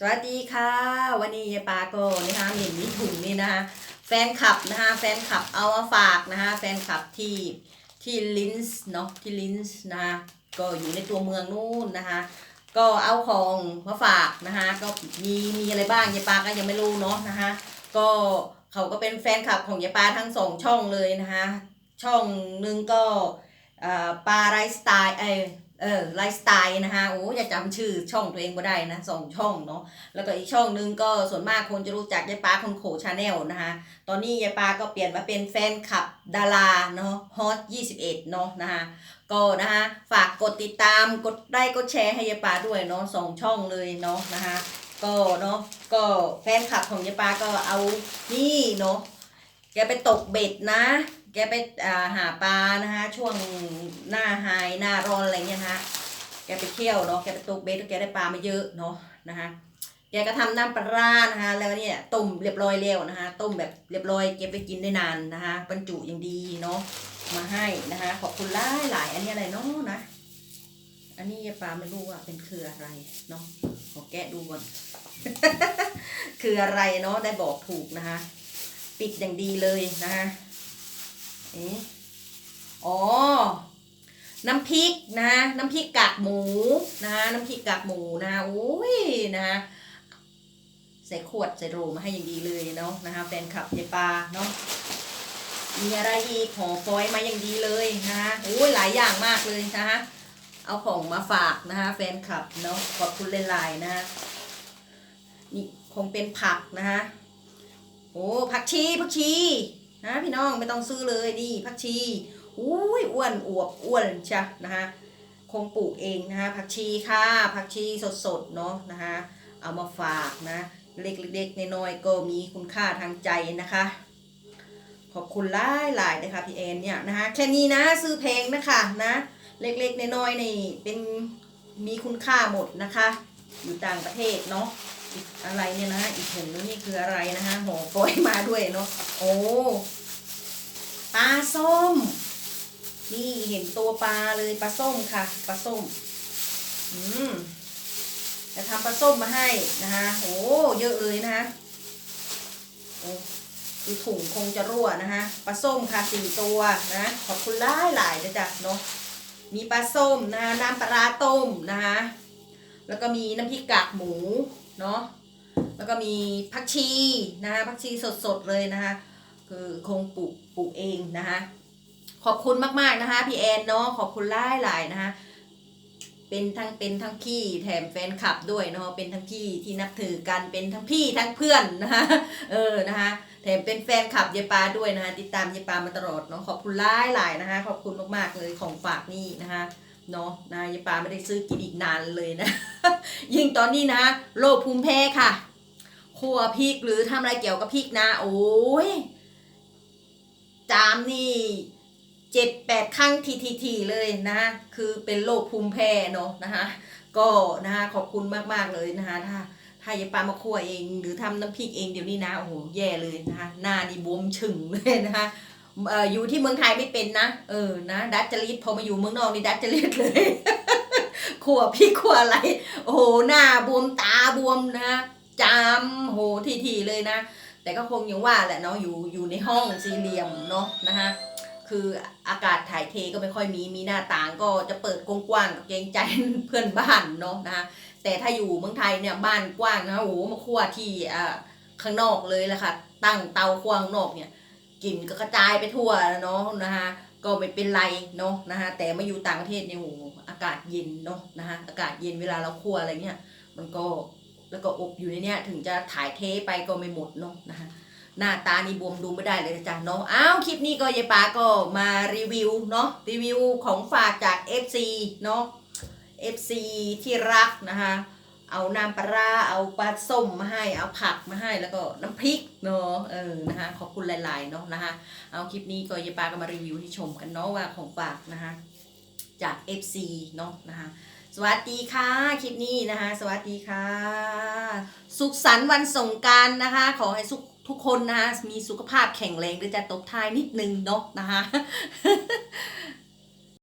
สวัสดีค่ะ วันนี้ยายปาก็นะคะเห็นมีถุงนี่นะคะแฟนคลับนะคะแฟนคลับเอามาฝากนะคะแฟนคลับที่ที่ลินส์เนาะที่ลินส์นะคะก็อยู่ในตัวเมืองนู่นนะคะก็เอาของมาฝากนะคะก็มีมีอะไรบ้างยายปาก็ยังไม่รู้เนาะนะคะก็เขาก็เป็นแฟนคลับของยายปาทั้งสองช่องเลยนะคะช่องหนึ่งก็อ่าปาไรสไตล์เอ เออไลฟ์สไตล์นะคะโอ้อย่าจำชื่อช่องตัวเองไม่ได้นะสองช่องเนาะแล้วก็อีกช่องหนึงก็ส่วนมากคนจะรู้จักยายปาคนโขชาแนลนะคะตอนนี้ยายปาก็เปลี่ยนมาเป็นแฟนคลับดาราเนาะฮอต21 เนาะนะคะก็นะคะฝากกดติดตามกดไลค์กดแชร์ให้ยายปาด้วยเนาะสองช่องเลยเนาะนะคะก็เนาะก็แฟนคลับของยายปาก็เอานี่เนาะแกไปตกเบ็ดนะ แกไปอ่าหาปลานะคะช่วง หน้าไฮหน้าร้อนอะไรเงี้ยนะคะแกไปเที่ยวเนาะแกไปตกเบ็ดแล้วแกได้ปลามาเยอะเนาะนะคะแกก็ทำน้ำปลาร้านะคะแล้วเนี่ยต้มเรียบร้อยแล้วนะคะต้มแบบเรียบร้อยเก็บไปกินได้นานนะคะบรรจุอย่างดีเนาะมาให้นะคะขอบคุณหลายหลายอันนี้อะไรเนาะนะอันนี้ยาปลาไม่รู้ว่าเป็นคืออะไรเนาะขอแกะดูก่อนคืออะไรเนาะได้บอกถูกนะคะ ปิดอย่างดีเลยนะคะเอ๊ะอ๋อ น้ำพริกนะน้ำพริกกากหมูนะน้ำพริกกากหมูนะโอ้ยนะใส่ขวดใส่โหลมาให้อย่างดีเลยเนาะนะคะแฟนคลับยายปลาเนาะมีอะไรอีกห่อฟอยมาอย่างดีเลยนะคะโอ้ยหลายอย่างมากเลยนะคะเอาของมาฝากนะคะแฟนคลับเนาะขอบคุณหลายๆนะคะนี่คงเป็นผักนะคะโอ้ผักชีผักชีนะพี่น้องไม่ต้องซื้อเลยนี่ผักชี อุ้ยอ้วนอวบอ้วนใช่นะคะคงปลูกเองนะคะผักชีค่ะผักชีสดๆเนาะนะคะเอามาฝากนะเล็กๆน้อยๆก็มีคุณค่าทางใจนะคะ ขอบคุณหลายหลายๆนะคะพี่แอนเนี่ยนะคะแค่นี้นะซื้อเพลงนะคะนะเล็กๆน้อยๆนี่เป็นมีคุณค่าหมดนะคะ อยู่ต่างประเทศเนาะอีอะไรเนี่ยนะอีกถุงนึงนี่คืออะไรนะคะห่อฟอยมาด้วยเนาะโอ้ปลาส้ม นี่เห็นตัวปลาเลยปลาส้มค่ะปลาส้ม อืมจะทำปลาส้มมาให้นะคะโอ้เยอะเลยนะคะโอ้คือถุงคงจะรั่วนะคะปลาส้มค่ะสี่ตัวนะขอบคุณหลายหลายนะจ๊ะเนาะมีปลาส้มนะคะน้ำปลาร้าต้มนะคะแล้วก็มีน้ำพริกกากหมูเนาะแล้วก็มีผักชีนะคะผักชีสดๆเลยนะคะคือคงปลูกปลูกเองนะคะ ขอบคุณมากๆนะคะพี่แอนเนาะขอบคุณหลายหลายนะคะเป็นทั้งเป็นทั้งพี่แถมแฟนคลับด้วยเนาะเป็นทั้งพี่ที่นับถือกันเป็นทั้งพี่ทั้งเพื่อนนะคะเออนะคะแถมเป็นแฟนคลับยายปาด้วยนะคะติดตามยายปามาตลอดเนาะขอบคุณหลายหลายนะคะขอบคุณมากๆเลยของฝากนี่นะคะเนาะนะยายปาไม่ได้ซื้อกินอีกนานเลยนะ ยิ่งตอนนี้นะโรคภูมิแพ้ค่ะคั่วพริกหรือทำอะไรเกี่ยวกับพริกนะ โอ้ยจามนี่ เจ็ดแปดครั้งทีทีทีเลยนะคือเป็นโรคภูมิแพ้เนาะนะคะก็นะคะขอบคุณมากๆเลยนะคะถ้าถ้ายายปามาคั่วเองหรือทำน้ำพริกเองเดี๋ยวนี้นะโอ้โหแย่เลยนะคะหน้านี่บวมฉึ่งเลยนะคะเอ่ออยู่ที่เมืองไทยไม่เป็นนะเออนะดัดจริตพอมาอยู่เมืองนอกนี่ดัดจริตเลยขัวพริกขัวอะไรโอ้โหหน้าบวมตาบวมนะจามโอ้โหทีทีๆเลยนะ แต่ก็คงยังว่าแหละเนาะอยู่อยู่ในห้องสี่เหลี่ยมเนาะนะคะ คืออากาศถ่ายเทก็ไม่ค่อยมีมีหน้าต่างก็จะเปิดกว้างๆเกรงใจเพื่อนบ้านเนาะนะคะแต่ถ้าอยู่เมืองไทยเนี่ยบ้านกว้างนะโอ้โหมาคั่วที่อ่าข้างนอกเลยแหละค่ะ ตั้งเตาควางนอกเนี่ยกลิ่นก็กระจายไปทั่วเนาะนะคะก็ไม่เป็นไรเนาะนะคะแต่มาอยู่ต่างประเทศเนี่ยโอ้โหอากาศเย็นเนาะนะคะอากาศเย็นเวลาเราคั่วอะไรเงี้ยมันก็แล้วก็อบอยู่ในเนี้ยถึงจะถ่ายเทไปก็ไม่หมดเนาะนะคะ หน้าตานี่บวมดูไม่ได้เลยจ๊ะเนาะอ้าวคลิปนี้ก็ยายปาก็มารีวิวเนาะรีวิวของฝากจาก FC เนาะ FC ที่รักนะคะเอาน้ำปลาเอาปลาส้มมาให้ เอาผักมาให้แล้วก็น้ำพริกเนาะเออนะคะขอบคุณหลาย ๆ เนาะนะคะเอาคลิปนี้ก็ยายปาก็มารีวิวให้ชมกันเนาะว่าของฝากนะคะจาก FC เนาะนะคะสวัสดีค่ะ คลิปนี้นะคะ สวัสดีค่ะ สุขสันต์วันสงการนะคะ ขอให้สุข ทุกคนนะคะมีสุขภาพแข็งแรงด้วยจะตบท้ายนิดนึงเนาะนะคะ